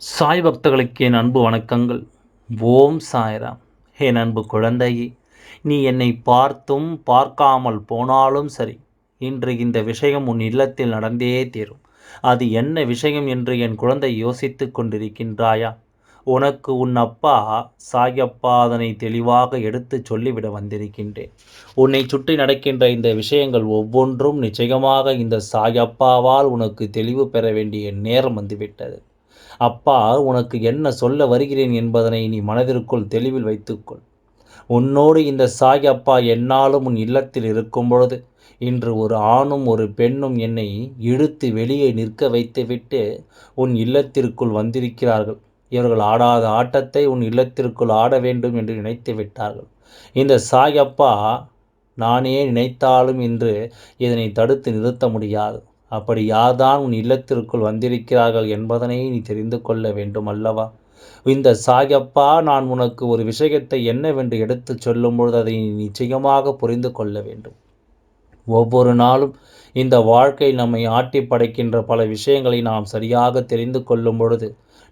சாய் பக்தர்களுக்கு என் அன்பு வணக்கங்கள். ஓம் சாய்ராம். என் அன்பு குழந்தையே நீ என்னை பார்த்தும் பார்க்காமல் போனாலும் சரி இன்று இந்த விஷயம் உன் இல்லத்தில் நடந்தே தீரும். அது என்ன விஷயம் என்று என் குழந்தை யோசித்து கொண்டிருக்கின்றாயா? உனக்கு உன் அப்பா சாயப்பா அதனை தெளிவாக எடுத்து சொல்லிவிட வந்திருக்கின்றேன். உன்னை சுற்றி நடக்கின்ற இந்த விஷயங்கள் ஒவ்வொன்றும் நிச்சயமாக இந்த சாயப்பாவால் உனக்கு தெளிவு பெற வேண்டிய நேரம் வந்துவிட்டது. அப்பா உனக்கு என்ன சொல்ல வருகிறேன் என்பதனை நீ மனதிற்குள் தெளிவில் வைத்துக்கொள். உன்னோடு இந்த சாய் அப்பா என்னாலும் உன் இல்லத்தில் இருக்கும் பொழுது இன்று ஒரு ஆணும் ஒரு பெண்ணும் என்னை இழுத்து வெளியே நிற்க வைத்துவிட்டு உன் இல்லத்திற்குள் வந்திருக்கிறார்கள். இவர்கள் ஆடாத ஆட்டத்தை உன் இல்லத்திற்குள் ஆட வேண்டும் என்று நினைத்து விட்டார்கள். இந்த சாய் அப்பா நானே நினைத்தாலும் இன்று இதனை தடுத்து நிறுத்த முடியாது. அப்படி யார்தான் உன் இல்லத்திற்குள் வந்திருக்கிறார்கள் என்பதனை நீ தெரிந்து கொள்ள வேண்டும் அல்லவா? இந்த சாயப்பா நான் உனக்கு ஒரு விஷயத்தை என்னவென்று எடுத்துச் சொல்லும் பொழுது அதை நீ நிச்சயமாக புரிந்து கொள்ள வேண்டும். ஒவ்வொரு நாளும் இந்த வாழ்க்கை நம்மை ஆட்டி படைக்கின்ற பல விஷயங்களை நாம் சரியாக தெரிந்து கொள்ளும் பொழுது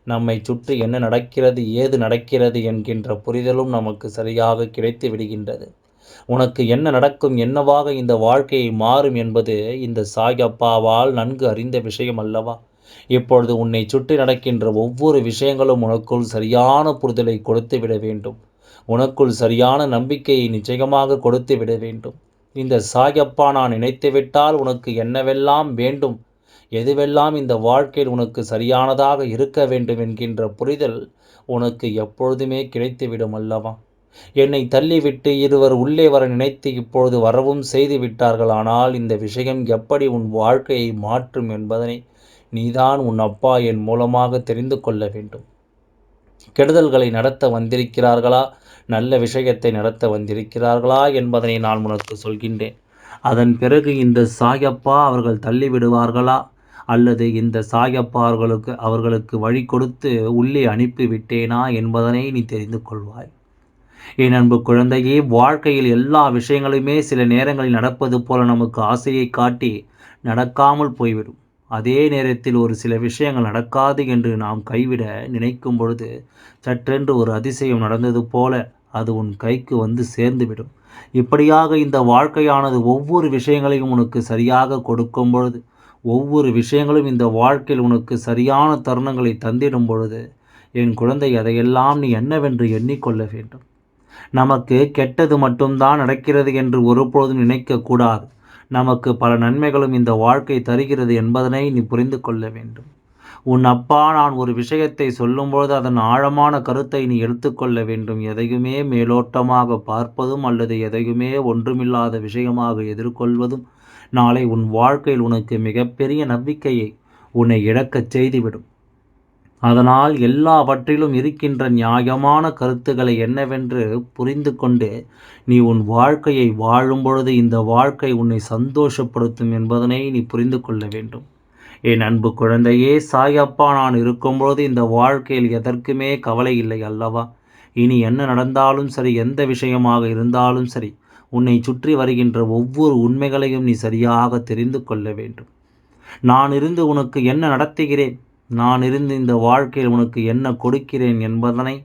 நம்மை சுற்றி என்ன நடக்கிறது ஏது நடக்கிறது என்கின்ற புரிதலும் நமக்கு சரியாக கிடைத்து விடுகின்றது. உனக்கு என்ன நடக்கும் என்னவாக இந்த வாழ்க்கையை மாறும் என்பது இந்த சாயப்பாவால் நன்கு அறிந்த விஷயம் அல்லவா? இப்பொழுது உன்னை சுற்றி நடக்கின்ற ஒவ்வொரு விஷயங்களும் உனக்குள் சரியான புரிதலை கொடுத்து விட வேண்டும். உனக்குள் சரியான நம்பிக்கையை நிச்சயமாக கொடுத்து விட வேண்டும். இந்த சாயப்பா நான் நினைத்துவிட்டால் உனக்கு என்னவெல்லாம் வேண்டும்? எதுவெல்லாம் இந்த வாழ்க்கையில் உனக்கு சரியானதாக இருக்க வேண்டும் என்கின்ற புரிதல் உனக்கு எப்பொழுதுமே கிடைத்துவிடும் அல்லவா? என்னை தள்ளிவிட்டு இருவர் உள்ளே வர நினைத்து இப்பொழுது வரவும் செய்து விட்டார்கள். ஆனால் இந்த விஷயம் எப்படி உன் வாழ்க்கையை மாற்றும் என்பதனை நீதான் உன் அப்பா என் மூலமாக தெரிந்து கொள்ள வேண்டும். கெடுதல்களை நடத்த வந்திருக்கிறார்களா? நல்ல விஷயத்தை நடத்த வந்திருக்கிறார்களா என்பதனை நான் உனக்கு சொல்கின்றேன். அதன் பிறகு இந்த சாயப்பா அவர்கள் தள்ளிவிடுவார்களா? அல்லது இந்த சாயப்பா அவர்களுக்கு அவர்களுக்கு வழி கொடுத்து உள்ளே அனுப்பி விட்டேனா என்பதனை நீ தெரிந்து கொள்வாய். என் அன்பு குழந்தையே வாழ்க்கையில் எல்லா விஷயங்களுமே சில நேரங்களில் நடப்பது போல நமக்கு ஆசையை காட்டி நடக்காமல் போய்விடும். அதே நேரத்தில் ஒரு சில விஷயங்கள் நடக்காது என்று நாம் கைவிட நினைக்கும் பொழுது சற்றென்று ஒரு அதிசயம் நடந்தது போல அது உன் கைக்கு வந்து சேர்ந்துவிடும். இப்படியாக இந்த வாழ்க்கையானது ஒவ்வொரு விஷயங்களையும் உனக்கு சரியாக கொடுக்கும் பொழுது ஒவ்வொரு விஷயங்களும் இந்த வாழ்க்கையில் உனக்கு சரியான தருணங்களை தந்திடும் பொழுது என் குழந்தை அதையெல்லாம் நீ என்னவென்று எண்ணிக்கொள்ள வேண்டும். நமக்கு கெட்டது மட்டும்தான் நடக்கிறது என்று ஒருபொழுதும் நினைக்கக்கூடாது. நமக்கு பல நன்மைகளும் இந்த வாழ்க்கை தருகிறது என்பதனை நீ புரிந்து கொள்ள வேண்டும். உன் அப்பா நான் ஒரு விஷயத்தை சொல்லும்பொழுது அதன் ஆழமான கருத்தை நீ எடுத்துக்கொள்ள வேண்டும். எதையுமே மேலோட்டமாக பார்ப்பதும் அல்லது எதையுமே ஒன்றுமில்லாத விஷயமாக எதிர்கொள்வதும் நாளை உன் வாழ்க்கையில் உனக்கு மிகப்பெரிய நம்பிக்கையை உன்னை இழக்கச் செய்துவிடும். அதனால் எல்லாவற்றிலும் இருக்கின்ற நியாயமான கருத்துக்களை என்னவென்று புரிந்து கொண்டு நீ உன் வாழ்க்கையை வாழும் பொழுது இந்த வாழ்க்கை உன்னை சந்தோஷப்படுத்தும் என்பதனை நீ புரிந்து கொள்ள வேண்டும். என் அன்பு குழந்தையே சாயப்பா நான் இருக்கும்பொழுது இந்த வாழ்க்கையில் எதற்குமே கவலை இல்லை அல்லவா? இனி என்ன நடந்தாலும் சரி எந்த விஷயமாக இருந்தாலும் சரி உன்னை சுற்றி வருகின்ற ஒவ்வொரு உண்மைகளையும் நீ சரியாக தெரிந்து கொள்ள வேண்டும். நான் இருந்து உனக்கு என்ன நடத்துகிறேன்? நான் இருந்து இந்த வாழ்க்கையில் உனக்கு என்ன கொடுக்கிறேன் என்பதனை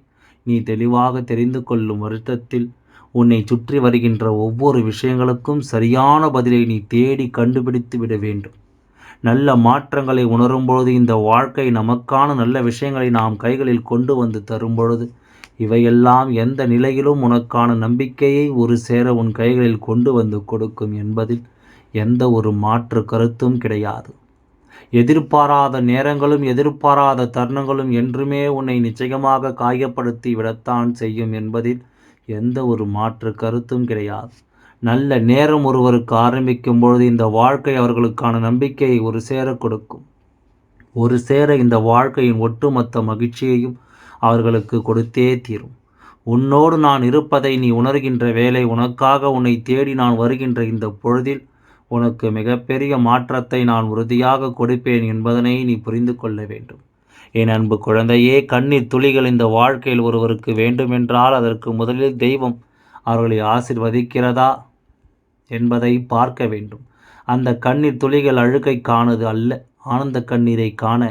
நீ தெளிவாக தெரிந்து கொள்ளும் வருத்தத்தில் உன்னை சுற்றி வருகின்ற ஒவ்வொரு விஷயங்களுக்கும் சரியான பதிலை நீ தேடி கண்டுபிடித்து விட வேண்டும். நல்ல மாற்றங்களை உணரும்பொழுது இந்த வாழ்க்கை நமக்கான நல்ல விஷயங்களை நாம் கைகளில் கொண்டு வந்து தரும்பொழுது இவையெல்லாம் எந்த நிலையிலும் உனக்கான நம்பிக்கையை ஒரு சேர உன் கைகளில் கொண்டு வந்து கொடுக்கும் என்பதில் எந்த ஒரு மாற்று கருத்தும் கிடையாது. எதிர்பாராத நேரங்களும் எதிர்பாராத தருணங்களும் என்றுமே உன்னை நிச்சயமாக காயப்படுத்தி விடத்தான் செய்யும் என்பதில் எந்த ஒரு மாற்று கருத்தும் கிடையாது. நல்ல நேரம் ஒருவருக்கு ஆரம்பிக்கும் பொழுது இந்த வாழ்க்கை அவர்களுக்கான நம்பிக்கையை ஒரு சேர கொடுக்கும். ஒரு சேர இந்த வாழ்க்கையின் ஒட்டுமொத்த மகிழ்ச்சியையும் அவர்களுக்கு கொடுத்தே தீரும். உன்னோடு நான் இருப்பதை நீ உணர்கின்ற வேலை உனக்காக உன்னை தேடி நான் வருகின்ற இந்த பொழுதில் உனக்கு மிகப்பெரிய மாற்றத்தை நான் உறுதியாக கொடுப்பேன் என்பதனை நீ புரிந்து கொள்ள வேண்டும். என் அன்பு குழந்தையே கண்ணீர் துளிகள் இந்த வாழ்க்கையில் ஒருவருக்கு வேண்டுமென்றால் அதற்கு முதலில் தெய்வம் அவர்களை ஆசிர்வதிக்கிறதா என்பதை பார்க்க வேண்டும். அந்த கண்ணீர் துளிகள் அழுக்கை காணது அல்ல ஆனந்த கண்ணீரை காண.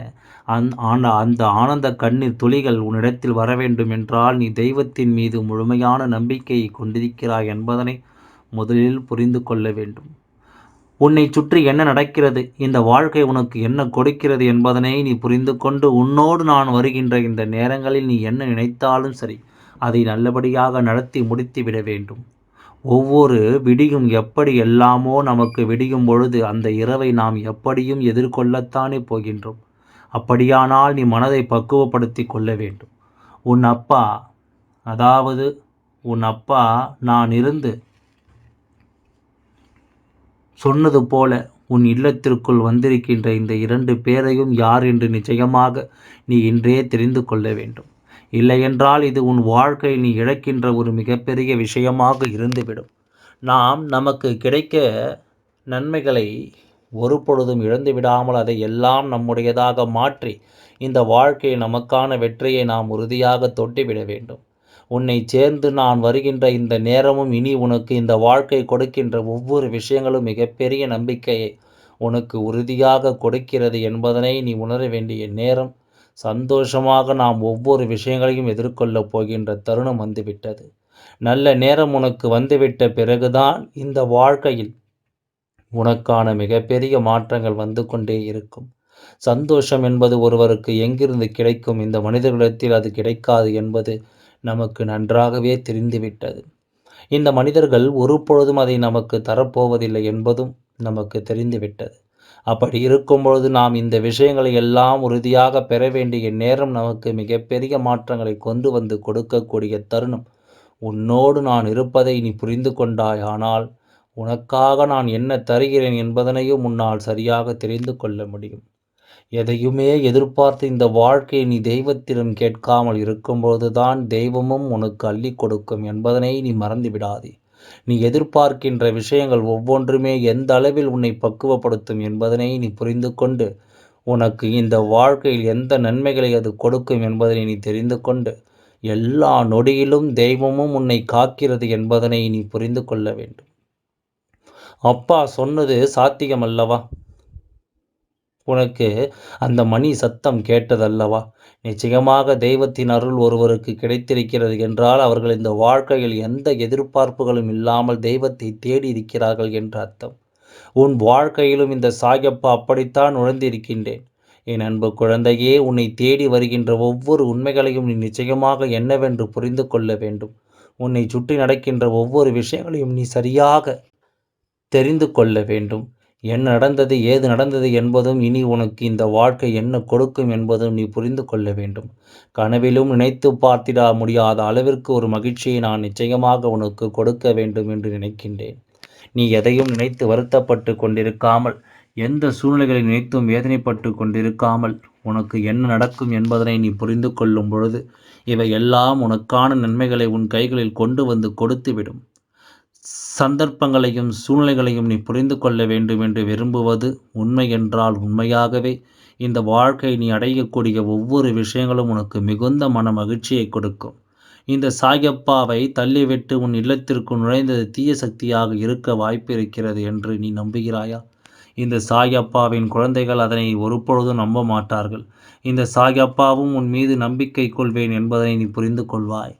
அந் ஆன அந்த ஆனந்த கண்ணீர் துளிகள் உன்னிடத்தில் வர வேண்டும் என்றால் நீ தெய்வத்தின் மீது முழுமையான நம்பிக்கையை கொண்டிருக்கிறாய் என்பதனை முதலில் புரிந்து கொள்ள வேண்டும். உன்னை சுற்றி என்ன நடக்கிறது? இந்த வாழ்க்கை உனக்கு என்ன கொடுக்கிறது என்பதனை நீ புரிந்து கொண்டு உன்னோடு நான் வருகின்ற இந்த நேரங்களில் நீ என்ன நினைத்தாலும் சரி அதை நல்லபடியாக நடத்தி முடித்து விட வேண்டும். ஒவ்வொரு விடியும் எப்படி எல்லாமோ நமக்கு விடியும் பொழுது அந்த இரவை நாம் எப்படியும் எதிர்கொள்ளத்தானே போகின்றோம். அப்படியானால் நீ மனதை பக்குவப்படுத்தி கொள்ள வேண்டும். உன் அப்பா அதாவது உன் அப்பா நான் இருந்து சொன்னது போல உன் இல்லத்திற்குள் வந்திருக்கின்ற இந்த இரண்டு பேரையும் யார் என்று நிச்சயமாக நீ இன்றே தெரிந்து கொள்ள வேண்டும். இல்லையென்றால் இது உன் வாழ்க்கையில் நீ இழக்கின்ற ஒரு மிகப்பெரிய விஷயமாக இருந்துவிடும். நாம் நமக்கு கிடைக்க நன்மைகளை ஒரு பொழுதும் இழந்து விடாமல் அதை எல்லாம் நம்முடையதாக மாற்றி இந்த வாழ்க்கையை நமக்கான வெற்றியை நாம் உறுதியாக தொட்டிவிட வேண்டும். உன்னை சேர்ந்து நான் வருகின்ற இந்த நேரமும் இனி உனக்கு இந்த வாழ்க்கை கொடுக்கின்ற ஒவ்வொரு விஷயங்களும் மிகப்பெரிய நம்பிக்கையை உனக்கு உறுதியாக கொடுக்கிறது என்பதனை நீ உணர வேண்டிய நேரம். சந்தோஷமாக நாம் ஒவ்வொரு விஷயங்களையும் எதிர்கொள்ளப் போகின்ற தருணம் வந்துவிட்டது. நல்ல நேரம் உனக்கு வந்துவிட்ட பிறகுதான் இந்த வாழ்க்கையில் உனக்கான மிகப்பெரிய மாற்றங்கள் வந்து கொண்டே இருக்கும். சந்தோஷம் என்பது ஒருவருக்கு எங்கிருந்து கிடைக்கும்? இந்த மனிதர்களிடத்தில் அது கிடைக்காது என்பது நமக்கு நன்றாகவே தெரிந்துவிட்டது. இந்த மனிதர்கள் ஒரு பொழுதும் அதை நமக்கு தரப்போவதில்லை என்பதும் நமக்கு தெரிந்துவிட்டது. அப்படி இருக்கும்பொழுது நாம் இந்த விஷயங்களை எல்லாம் உறுதியாக பெற வேண்டிய நேரம் நமக்கு மிகப்பெரிய மாற்றங்களை கொண்டு வந்து கொடுக்கக்கூடிய தருணம். உன்னோடு நான் இருப்பதை நீ புரிந்து கொண்டாய். ஆனால் உனக்காக நான் என்ன தருகிறேன் என்பதனையும் உன்னால் சரியாக தெரிந்து கொள்ள முடியும். எதையுமே எதிர்பார்த்து இந்த வாழ்க்கையை நீ தெய்வத்திடம் கேட்காமல் இருக்கும்போதுதான் தெய்வமும் உனக்கு அள்ளி கொடுக்கும் என்பதனை நீ மறந்து விடாதே நீ எதிர்பார்க்கின்ற விஷயங்கள் ஒவ்வொன்றுமே எந்த அளவில் உன்னை பக்குவப்படுத்தும் என்பதனை நீ புரிந்து கொண்டு உனக்கு இந்த வாழ்க்கையில் எந்த நன்மைகளை அது கொடுக்கும் என்பதனை நீ தெரிந்து கொண்டு எல்லா நொடியிலும் தெய்வமும் உன்னை காக்கிறது என்பதனை நீ புரிந்து கொள்ள வேண்டும். அப்பா சொன்னது சாத்தியம் அல்லவா உனக்கு அந்த மணி சத்தம் கேட்டதல்லவா? நிச்சயமாக தெய்வத்தின் அருள் ஒருவருக்கு கிடைத்திருக்கிறது என்றால் அவர்கள் இந்த வாழ்க்கையில் எந்த எதிர்பார்ப்புகளும் இல்லாமல் தெய்வத்தை தேடி இருக்கிறார்கள் என்ற அர்த்தம். உன் வாழ்க்கையிலும் இந்த சாயப்பா அப்படித்தான் நுழைந்திருக்கின்றேன் என் அன்பு குழந்தையே உன்னை தேடி வருகின்ற ஒவ்வொரு உண்மைகளையும் நீ நிச்சயமாக என்னவென்று புரிந்து கொள்ள வேண்டும். உன்னை சுற்றி நடக்கின்ற ஒவ்வொரு விஷயங்களையும் நீ சரியாக தெரிந்து கொள்ள வேண்டும். என்ன நடந்தது ஏது நடந்தது என்பதும் இனி உனக்கு இந்த வாழ்க்கை என்ன கொடுக்கும் என்பதும் நீ புரிந்து கொள்ள வேண்டும். கனவிலும் நினைத்து பார்த்திட முடியாத அளவிற்கு ஒரு மகிழ்ச்சியை நான் நிச்சயமாக உனக்கு கொடுக்க வேண்டும் என்று நினைக்கின்றேன். நீ எதையும் நினைத்து வருத்தப்பட்டு கொண்டிருக்காமல் எந்த சூழ்நிலைகளை நினைத்தும் வேதனைப்பட்டு கொண்டிருக்காமல் உனக்கு என்ன நடக்கும் என்பதனை நீ புரிந்து கொள்ளும் பொழுது இவை எல்லாம் உனக்கான நன்மைகளை உன் கைகளில் கொண்டு வந்து கொடுத்துவிடும். சந்தர்ப்பங்களையும் சூழ்நிலைகளையும் நீ புரிந்து கொள்ள வேண்டும் என்று விரும்புவது உண்மை என்றால் உண்மையாகவே இந்த வாழ்க்கை நீ அடையக்கூடிய ஒவ்வொரு விஷயங்களும் உனக்கு மிகுந்த மன மகிழ்ச்சியை கொடுக்கும். இந்த சாயப்பாவை தள்ளிவிட்டு உன் இல்லத்திற்கு நுழைந்தது தீய சக்தியாக இருக்க வாய்ப்பு இருக்கிறது என்று நீ நம்புகிறாயா? இந்த சாயப்பாவின் குழந்தைகள் அதனை ஒருபொழுதும் நம்ப மாட்டார்கள். இந்த சாயப்பாவும் உன் மீது நம்பிக்கை கொள்வேன் என்பதனை நீ புரிந்து கொள்வாய்.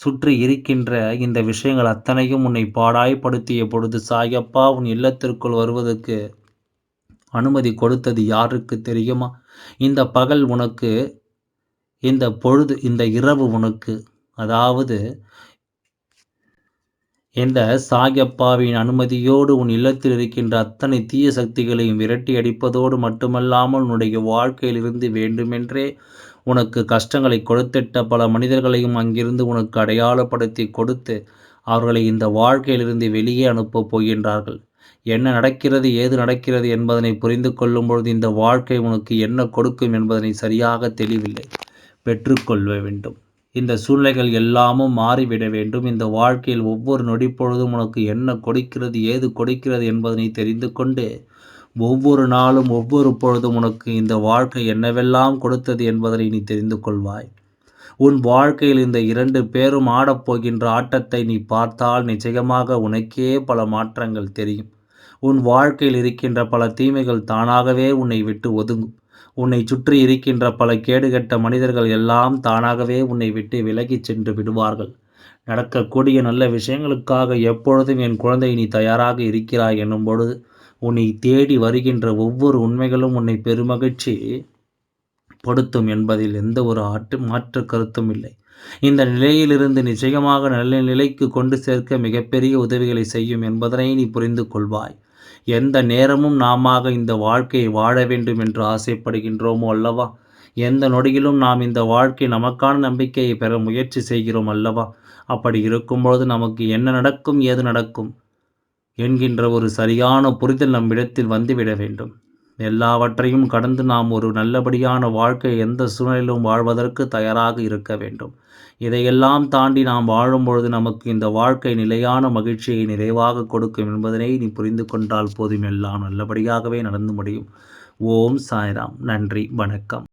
சுற்றி இருக்கின்ற இந்த விஷயங்கள் அத்தனையும் உன்னை பாடாய்ப்படுத்திய பொழுது சாயப்பா உன் இல்லத்திற்குள் வருவதற்கு அனுமதி கொடுத்தது யாருக்கு தெரியுமா? இந்த பகல் உனக்கு இந்த பொழுது இந்த இரவு உனக்கு. அதாவது இந்த சாயப்பாவின் அனுமதியோடு உன் இல்லத்தில் இருக்கின்ற அத்தனை தீய சக்திகளையும் விரட்டி அடிப்பதோடு மட்டுமல்லாமல் உன்னுடைய வாழ்க்கையிலிருந்து வேண்டுமென்றே உனக்கு கஷ்டங்களை கொடுத்திட்ட பல மனிதர்களையும் அங்கிருந்து உனக்கு அடையாளப்படுத்தி கொடுத்து அவர்களை இந்த வாழ்க்கையிலிருந்து வெளியே அனுப்பப் போகின்றார்கள் என்ன நடக்கிறது ஏது நடக்கிறது என்பதனை புரிந்து கொள்ளும் பொழுது இந்த வாழ்க்கை உனக்கு என்ன கொடுக்கும் என்பதனை சரியாக தெளிவில்லை. பெற்றுக்கொள்ள வேண்டும். இந்த சூழ்நிலைகள் எல்லாமும் மாறிவிட வேண்டும். இந்த வாழ்க்கையில் ஒவ்வொரு நொடிப்பொழுதும் உனக்கு என்ன கொடுக்கிறது ஏது கொடுக்கிறது என்பதனை தெரிந்து கொண்டு ஒவ்வொரு நாளும் ஒவ்வொரு பொழுதும் உனக்கு இந்த வாழ்க்கை என்னவெல்லாம் கொடுத்தது என்பதனை நீ தெரிந்து கொள்வாய். உன் வாழ்க்கையில் இந்த இரண்டு பேரும் ஆடப்போகின்ற ஆட்டத்தை நீ பார்த்தால் நிச்சயமாக உனக்கே பல மாற்றங்கள் தெரியும். உன் வாழ்க்கையில் இருக்கின்ற பல தீமைகள் தானாகவே உன்னை விட்டு ஒதுங்கும். உன்னை சுற்றி இருக்கின்ற பல கேடுகட்ட மனிதர்கள் எல்லாம் தானாகவே உன்னை விட்டு விலகிச் சென்று விடுவார்கள். நடக்கக்கூடிய நல்ல விஷயங்களுக்காக எப்பொழுதும் என் குழந்தை நீ தயாராக இருக்கிறாய் என்னும் பொழுது உன்னை தேடி வருகின்ற ஒவ்வொரு உண்மைகளும் உன்னை பெருமகிழ்ச்சி படுத்தும் என்பதில் எந்த ஒரு ஆட்டு மாற்று கருத்தும் இல்லை. இந்த நிலையிலிருந்து நிச்சயமாக நல்ல நிலைக்கு கொண்டு சேர்க்க மிகப்பெரிய உதவிகளை செய்யும் என்பதனை நீ புரிந்து கொள்வாய். எந்த நேரமும் நாம இந்த வாழ்க்கையை வாழ வேண்டும் என்று ஆசைப்படுகின்றோமோ அல்லவா? எந்த நொடியிலும் நாம் இந்த வாழ்க்கை நமக்கான நம்பிக்கையை பெற முயற்சி செய்கிறோம் அல்லவா? அப்படி இருக்கும்பொழுது நமக்கு என்ன நடக்கும் ஏது நடக்கும்? என்கின்ற ஒரு சரியான புரிதல் நம்மிடத்தில் வந்துவிட வேண்டும். எல்லாவற்றையும் கடந்து நாம் ஒரு நல்லபடியான வாழ்க்கை எந்த சூழ்நிலையிலும் வாழ்வதற்கு தயாராக இருக்க வேண்டும். இதையெல்லாம் தாண்டி நாம் வாழும் பொழுது நமக்கு இந்த வாழ்க்கை நிலையான மகிழ்ச்சியை நிறைவாக கொடுக்கும் என்பதனை நீ புரிந்து கொண்டால் போதும். எல்லாம் நல்லபடியாகவே நடந்து முடியும். ஓம் சாய்ராம். நன்றி. வணக்கம்.